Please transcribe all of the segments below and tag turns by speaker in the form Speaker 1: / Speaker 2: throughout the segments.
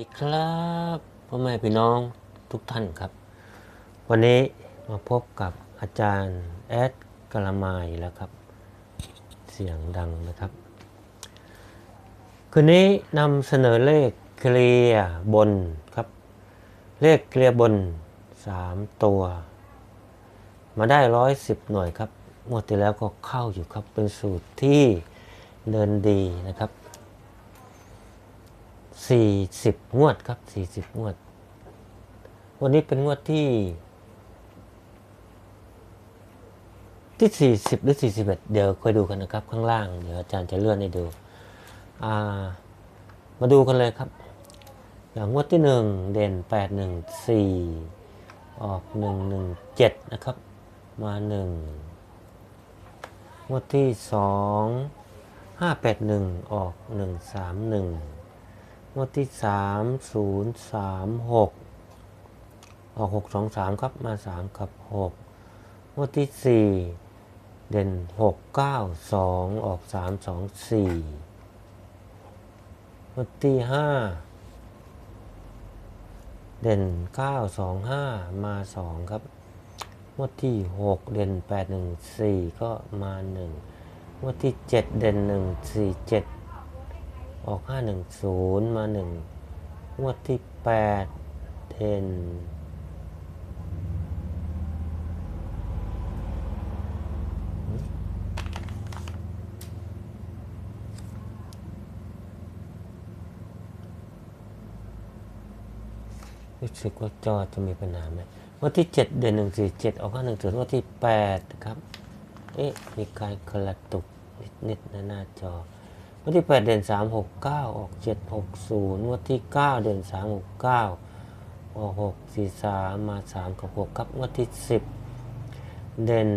Speaker 1: ดีครับพ่อแม่พี่น้องทุกท่านครับ วันนี้มาพบกับอาจารย์แอดกะละมายแล้วครับ เสียงดังนะครับ คืนนี้นำเสนอเลขเคลียบนครับ เลขเคลียบน 3 ตัว มาได้ร้อยสิบหน่วยครับงวดที่แล้วก็เข้าอยู่ครับเป็นสูตรที่เดินดีนะครับ สี่สิบงวดครับสี่สิบงวด วันนี้เป็นงวดที่ ที่สี่สิบหรือสี่สิบเอ็ดเดี๋ยวค่อยดูกันนะครับ ข้างล่างเดี๋ยวอาจารย์จะเลื่อนให้ดูามาดูกันเลยครับ อย่างงวดที่หนึ่งเด่นแปดหนึ่งสี่ออกหนึ่งหนึ่งเจ็ดนะครับ มาหนึ่งงวดที่สองห้าแปดหนึ่งออกหนึ่งสามหนึ่ง วดที่สามศูนย์สามหกออกหกสองสามครับมาสามกับหกงวดที่สี่เด่นหกเก้าสองออกสามสองสี่งวดที่ห้าเด่นเก้าสองห้ามาสองครับงวดที่หกเด่นแปดหนึ่งสี่ก็มาหนึ่งงวดที่เจ็ดเด่นหนึ่งสี่เจ็ด ออก 510 มา 1 งวดที่ 8 เทนรู้สึกว่าจอจะมีปัญหาไหมวันที่ 7 เดือน147 ออก510งวันที่ 8 ครับ เอ๊ะ มีการกระตุกนิด ๆ นะหน้าจอ วันที่ 8 เดือน3 6 9 ออก 7 6 0 วันที่ 9 เดือน3 6 9 ออก 6 4 3 มา 3 กับ 6 ครับวันที่ 10 เดือน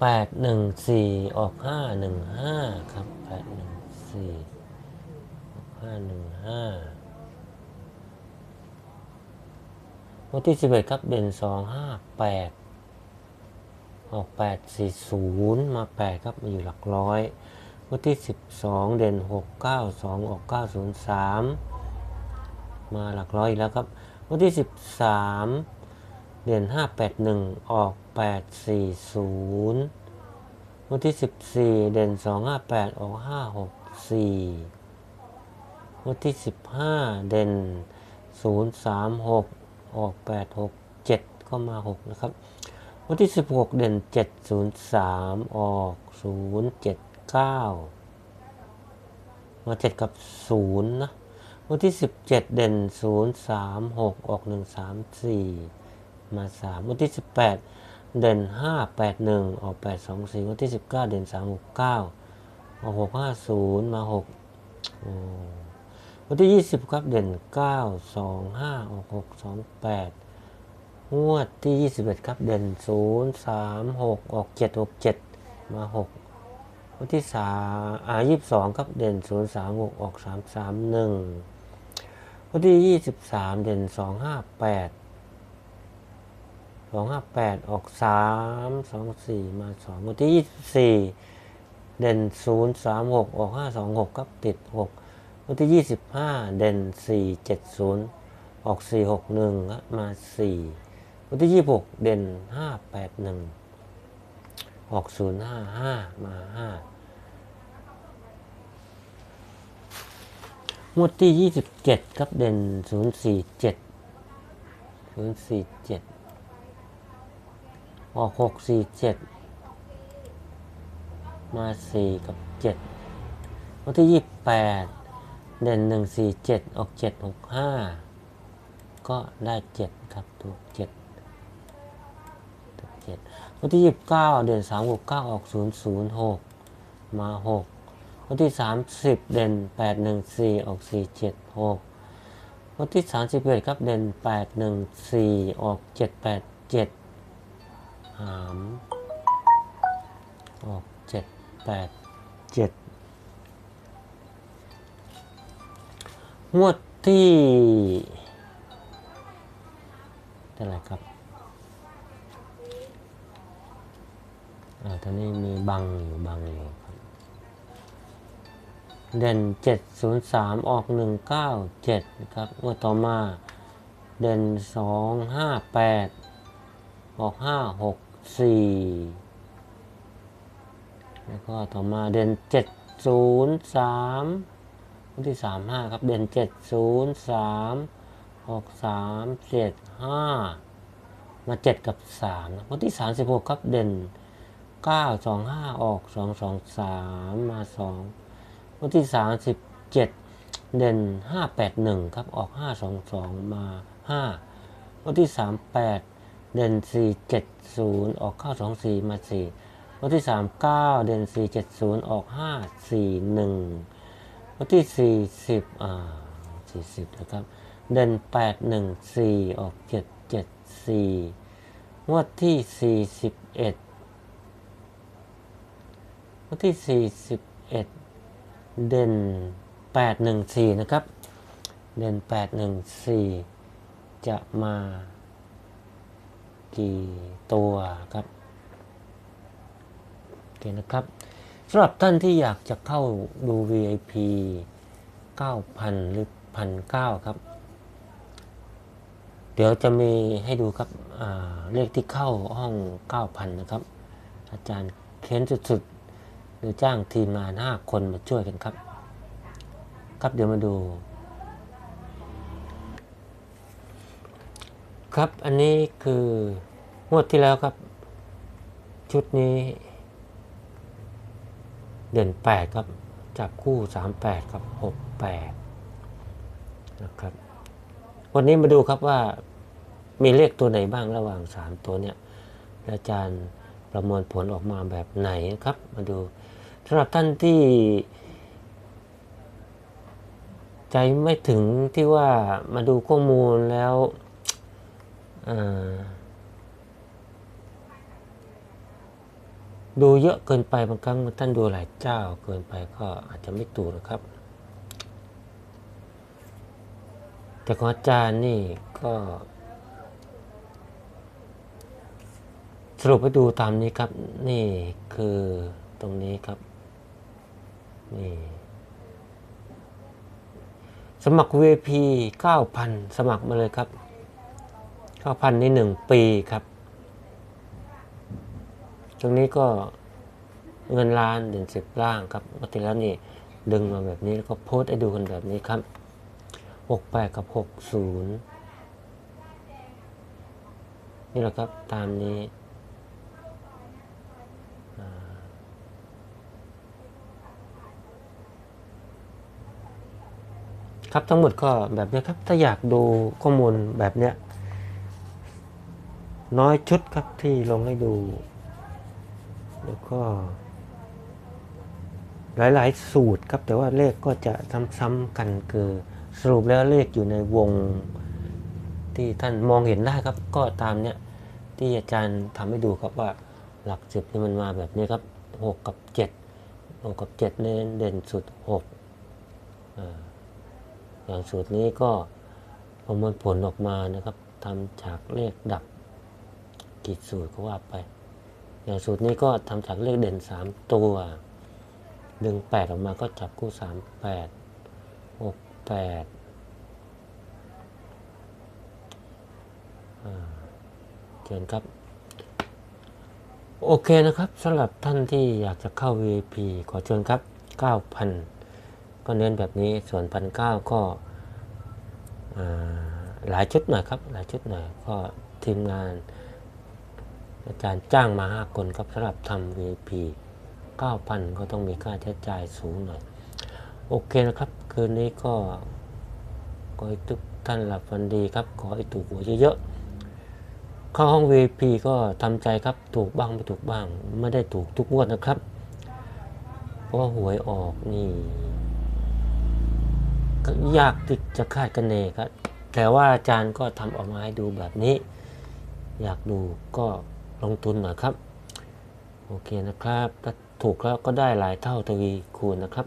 Speaker 1: 8 1 4 ออก 5 1 5 ครับ 8 1 4 ออก 5 1 5 วันที่ 11 ครับเด่น 2 5 8 ออก 8 4 0 มา 8 ครับมาอยู่หลักร้อย วันที่ 12 เด่น 6 9 2 ออก 903 มาหลักร้อยแล้วครับวันที่ 13 เด่น 5 8 1 ออก 8 4 0วันที่ 14 เด่น 2 5 8 ออก 5 6 4วันที่ 15 เด่น 0 3 6 ออก 8 6 7 ก็มา 6 นะครับวันที่ 16 เด่น 7 0 3 ออก 07 0 7 9มา7กับ0นะวันที่17เด่น0 3 6ออก1 3 4มา3วันที่18เด่น5 8 1ออก8 2 4วันที่19เด่น3 6 9ออก6 5 0มา6โอ้วันที่20ครับเด่น9 2 5ออก6 2 8งวดที่ 21 ครับ เด่น 0 3 6 ออก 7 6 7 มา 6 วันที่สามอายี่สิบสองครับเด่นศูนย์สามหกออกสามสามหนึ่งวันที่ยี่สิบสามเด่นสองห้าแปดสองห้าแปดออกสามสองสี่มาสองวันที่ยี่สิบสี่เด่นศูนย์สามหกออกห้าสองหกครับติดหกวันที่ยี่สิบห้าเด่นสี่เจ็ดศูนย์ออกสี่หกหนึ่งมาสี่วันที่ยี่หกเด่นห้าแปดหนึ่ง ออกศูนย์ห้าห้ามาห้างวดที่ยี่สิบเจ็ดครับเด่นศูนย์สี่เจ็ดศูนย์สี่เจ็ดออกหกสี่เจ็ดมาสี่กับเจ็ดวันที่ยี่แปดเด่นหนึ่งสี่เจ็ดออกเจ็ดหกห้าก็ได้เจ็ดครับถูกเจ็ด จ็ดวันที่ยี่สิบเก้าเด่นสามหกเก้าออกศูนย์ศูนย์หกมาหกวันที่30เด่น814ออก476วันที่31ครับเด่น814ออก787หามออก787งวดที่เท่าไรครับ อ่าตอนนี้มีบังอยู่บังอยู่ครับ เด่นเจ็ดศูนย์สามออกหนึ่งเก้าเจ็ดครับงวดต่อมา เด่นสองห้าแปดออกห้าหกสี่แล้วก็ต่อมาเด่นเจ็ดศูนย์สามวันที่สามห้าครับ เด่นเจ็ดศูนย์สามออกสามเจ็ดห้ามาเจ็ดกับสามนะวันที่สามสิบหกครับ เด่น เก้าสองห้าออกสองสองสามมาสองวันที่37เด่น581ครับออก522มา5วันที่38เด่น470ออก924มา4วันที่39เด่น470ออก541วันที่40อ่า40นะครับ เด่น814ออก774งวดที่41 วันที่ 41 เด่น 814 นะครับ เด่น 814 จะมากี่ตัวครับโอเคนะครับสำหรับท่านที่อยากจะเข้าดู VIP 9,000 หรือ 1,900 ครับ เดี๋ยวจะมีให้ดูครับเลขที่เข้าห้อง 9,000 นะครับ อาจารย์เค้นสุดๆ หรือจ้างทีมงาน5คนมาช่วยกันครับ ครับเดี๋ยวมาดู ครับอันนี้คืองวดที่แล้วครับ ชุดนี้ เด่น8ครับ จับคู่38กับ68นะครับ วันนี้มาดูครับว่ามีเลขตัวไหนบ้างระหว่าง3ตัวเนี่ยอาจารย์ประมวลผลออกมาแบบไหนครับ มาดู สำหรับท่านที่ใจไม่ถึงที่ว่ามาดูข้อมูลแล้วดูเยอะเกินไปบางครั้งท่านดูหลายเจ้าเกินไปก็อาจจะไม่ถูกนะครับ แต่ของอาจารย์นี่ก็ สรุปให้ดูตามนี้ครับ นี่คือตรงนี้ครับ นี่สมัคร VIP 9,000 สมัครมาเลยครับ 9,000นี่1ปีครับ ตรงนี้ก็เงินล้านเด่นสิบล่างครับมาทีแล้วนี่ดึงมาแบบนี้แล้วก็โพสให้ดูกันแบบนี้ครับ68กับ 60 นี่แหละครับตามนี้ ครับทั้งหมดก็แบบนี้ครับ ถ้าอยากดูข้อมูลแบบเนี้ยน้อยชุดครับที่ลงให้ดู แล้วก็ หลายๆ สูตรครับ แต่ว่าเลขก็จะซ้ำๆกันคือสรุปแล้วเลขอยู่ในวงที่ท่านมองเห็นได้ครับ ก็ตามเนี้ยที่อาจารย์ทำให้ดูครับว่าหลักสิบนี่มันมาแบบนี้ครับหกกับเจ็ดหกกับเจ็ดเน้นเด่นสุดหกอ่า อย่างสูตรนี้ก็ประมวลผลออกมานะครับทำจากเลขดับกี่สูตรก็ว่าไป อย่างสูตรนี้ก็ทำจากเลขเด่นสามตัวดึงแปดออกมาก็จับคู่สามแปดหกแปดเชิญครับ โอเคนะครับสำหรับท่านที่อยากจะเข้า VIP ขอเชิญครับ 9,000 ก็เน้นแบบนี้ส่วนพันเก้าก็หลายชุดหน่อยครับหลายชุดหน่อยก็ทีมงาน อาจารย์จ้างมา5คนครับสำหรับทำ VP 9,000 ก็ต้องมีค่าใช้จ่ายสูงหน่อย โอเคนะครับ คืนนี้ก็ขอให้ทุกท่านหลับฝันดีครับ ขอให้ถูกหวเยอะๆเข้าห้อง VIP ก็ทำใจครับถูกบ้างไม่ถูกบ้าง ไม่ได้ถูกทุกงวดนะครับ เพราะหวยออกนี่ ยากที่จะคาดคะเนครับ แต่ว่าอาจารย์ก็ทำออกมาให้ดูแบบนี้ อยากดูก็ลงทุนหน่อยครับ โอเคนะครับถ้าถูกแล้วก็ได้หลายเท่าทวีคูณนะครับ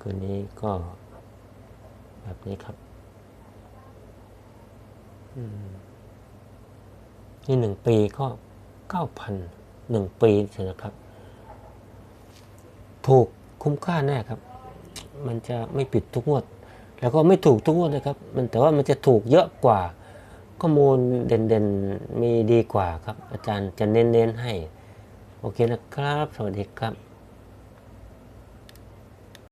Speaker 1: คืนนี้ก็แบบนี้ครับนี่หนึ่งปีก็เก้าพันหนึ่งปีใช่นะครับ ถูกคุ้มค่าแน่ครับ มันจะไม่ผิดทุกงวด แล้วก็ไม่ถูกทุกงวดนะครับ มันแต่ว่ามันจะถูกเยอะกว่า ข้อมูลเด่นๆมีดีกว่าครับ อาจารย์จะเน้นๆให้ โอเคนะครับ สวัสดีครับ